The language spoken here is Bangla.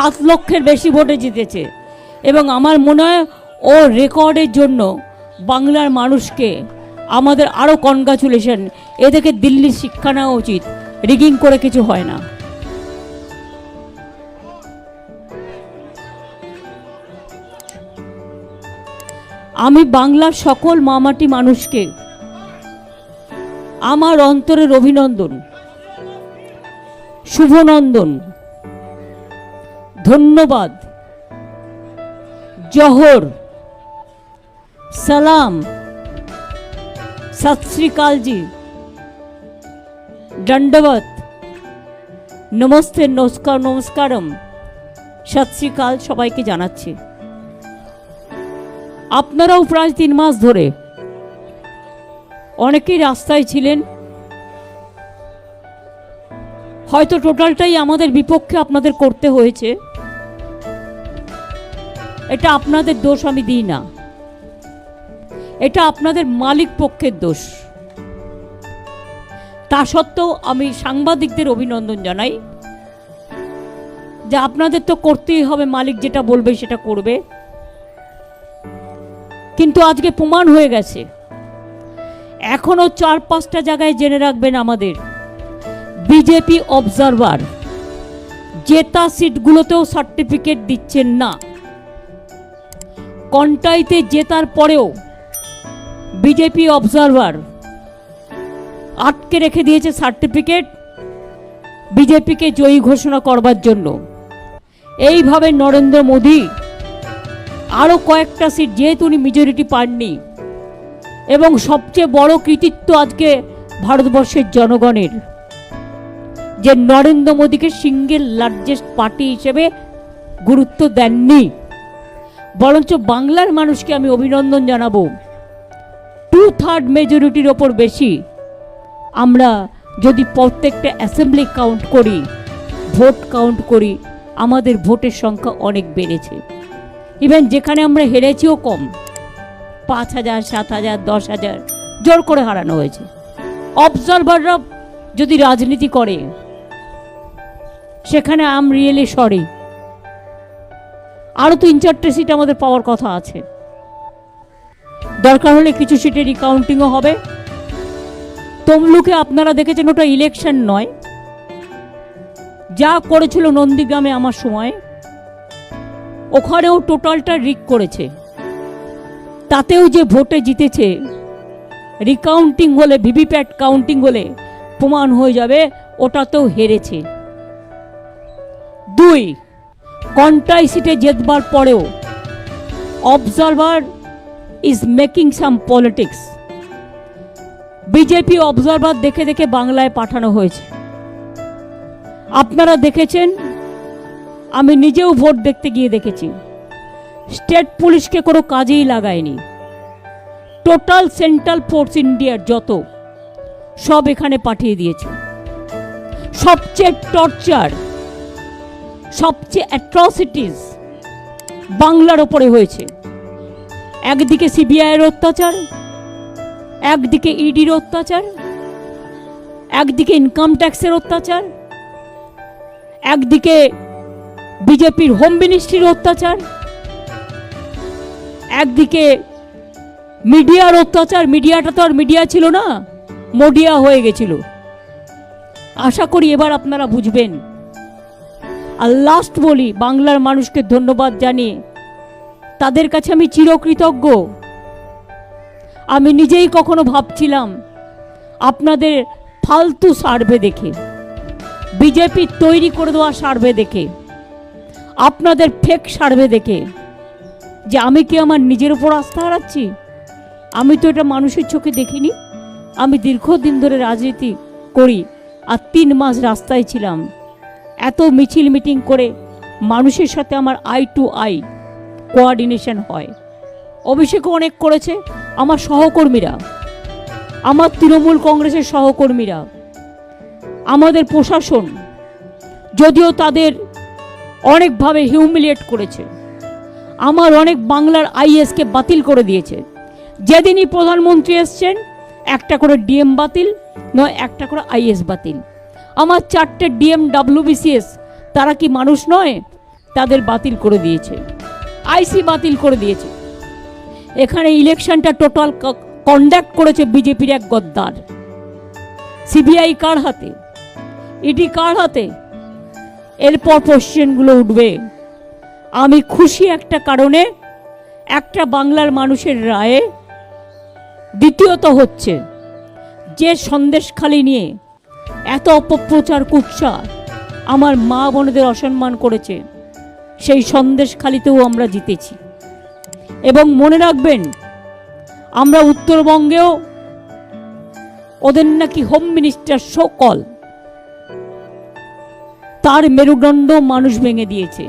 সাত লক্ষের বেশি ভোটে জিতেছে। এবং আমার মনে হয় ও রেকর্ডের জন্য বাংলার মানুষকে আমাদের আরও কনগ্রাচুলেশন এ থেকে দিল্লির শিক্ষা নেওয়া উচিত। রিগিং করে কিছু হয় না। আমি বাংলার সকল মামাটি মানুষকে আমার অন্তরের অভিনন্দন, শুভনন্দন ধন্যবাদ। জহর, সালাম। সত শ্রীকালজি দণ্ডবত নমস্তে, নমস্কার, নমস্কারম। সত শ্রীকাল সবাইকে জানাচ্ছি। আপনারাও প্রায় তিন মাস ধরে অনেকেই রাস্তায় ছিলেন। হয়তো টোটালটাই আমাদের বিপক্ষে আপনাদের করতে হয়েছে। এটা আপনাদের দোষ, আমি দিই না। এটা আপনাদের মালিক পক্ষের দোষ। তা সত্ত্বেও আমি সাংবাদিকদের অভিনন্দন জানাই যে আপনাদের তো করতেই হবে, মালিক যেটা বলবে সেটা করবে। কিন্তু আজকে প্রমাণ হয়ে গেছে। এখনও চার পাঁচটা জায়গায় জেনে রাখবেন আমাদের। বিজেপি অবজারভার, জেতা সিটগুলোতেও সার্টিফিকেট দিচ্ছেন না। কন্টাইতে জেতার পরেও বিজেপি অবজারভার আটকে রেখে দিয়েছে সার্টিফিকেট। বিজেপিকে জয়ী ঘোষণা করবার জন্য। এইভাবে নরেন্দ্র মোদী আরও কয়েকটা সিট, যেহেতু উনি মেজরিটি পাননি, এবং সবচেয়ে বড় কৃতিত্ব আজকে ভারতবর্ষের জনগণের, যে নরেন্দ্র মোদীকে সিঙ্গেল লার্জেস্ট পার্টি হিসেবে গুরুত্ব দেননি। বরঞ্চ বাংলার মানুষকে আমি অভিনন্দন জানাব। টু থার্ড মেজরিটির ওপর বেশি। আমরা যদি প্রত্যেকটা অ্যাসেম্বলি কাউন্ট করি ভোট কাউন্ট করি, আমাদের ভোটের সংখ্যা অনেক বেড়েছে। ইভেন যেখানে আমরা হেরেছিও কম, পাঁচ হাজার, সাত হাজার, দশ হাজার, জোর করে হারানো হয়েছে। অবজারভাররা যদি রাজনীতি করে, সেখানে আম রিয়েলি সরি আরও তিন চারটে সিট আমাদের পাওয়ার কথা আছে। দরকার হলে কিছু সিটে রিকাউন্টিংও হবে। তমলুকে আপনারা দেখেছেন ওটা ইলেকশন নয়। যা করেছিল নন্দীগ্রামে আমার সময়, ওখানেও টোটালটা রিক করেছে। তাতেও যে ভোটে জিতেছে রিকাউন্টিং হলে, ভিভিপ্যাট কাউন্টিং হলে প্রমাণ হয়ে যাবে, ওটাতেও হেরেছে। দুই কন্টাই সিটে জেতবার পরেও observer is making some politics BJP observer দেখে দেখে বাংলায় পাঠানো হয়েছে। আপনারা দেখেছেন, আমি নিজেও ভোট দেখতে গিয়ে দেখেছি। স্টেট পুলিশকে কোনো কাজেই লাগায়নি। টোটাল সেন্ট্রাল ফোর্স ইন্ডিয়ার যত, সব এখানে পাঠিয়ে দিয়েছে। সবচেয়ে টর্চার সবচেয়ে অ্যাট্রসিটিস বাংলার ওপরে হয়েছে। একদিকে সিবিআইয়ের অত্যাচার, একদিকে ইডির অত্যাচার, একদিকে ইনকাম ট্যাক্সের অত্যাচার, একদিকে বিজেপির হোম মিনিস্ট্রির অত্যাচার, একদিকে মিডিয়ার অত্যাচার, মিডিয়াটা তো আর মিডিয়া ছিল না মডিয়া হয়ে গেছিল। আশা করি এবার আপনারা বুঝবেন আর লাস্ট বলি, বাংলার মানুষকে ধন্যবাদ জানিয়ে তাদের কাছে আমি চিরকৃতজ্ঞ। আমি নিজেই কখনো ভাবছিলাম, আপনাদের ফালতু সার্ভে দেখে, বিজেপি তৈরি করে দেওয়া সার্ভে দেখে, আপনাদের ফেক সার্ভে দেখে, যে আমি কি আমার নিজের উপর আস্থা হারাচ্ছি? আমি তো এটা মানুষের চোখে দেখিনি। আমি দীর্ঘদিন ধরে রাজনীতি করি, আর তিন মাস রাস্তায় ছিলাম। এত মিছিল মিটিং করে মানুষের সাথে আমার আই টু আই কোয়ার্ডিনেশন হয়। অভিষেকও অনেক করেছে, আমার সহকর্মীরা, আমার তৃণমূল কংগ্রেসের সহকর্মীরা, আমাদের প্রশাসন, যদিও তাদের অনেকভাবে হিউমিলিয়েট করেছে। আমার অনেক বাংলার আইএসকে বাতিল করে দিয়েছে। যেদিনই প্রধানমন্ত্রী এসছেন, একটা করে ডিএম বাতিল, নয়, একটা করে আইএস বাতিল। আমার চারটে ডিএম ডাব্লিউবিসিএস তারা কি মানুষ নয়? তাদের বাতিল করে দিয়েছে। আইসি বাতিল করে দিয়েছে। এখানে ইলেকশনটা টোটাল কন্ডাক্ট করেছে বিজেপির এক গদ্দার। সিবিআই কার হাতে? ইডি কার হাতে? এরপর কোশ্চেনগুলো উঠবে। আমি খুশি একটা কারণে একটা বাংলার মানুষের রায়ে দ্বিতীয়ত হচ্ছে, যে সন্দেশখালি নিয়ে এত অপপ্রচার কুৎসা আমার মা বোনদের অসম্মান করেছে। সেই সন্দেশ খালিতেও আমরা জিতেছি। এবং মনে রাখবেন, আমরা উত্তরবঙ্গেও ওদের নাকি হোম মিনিস্টার সকল। তার মেরুদণ্ড মানুষ ভেঙে দিয়েছে।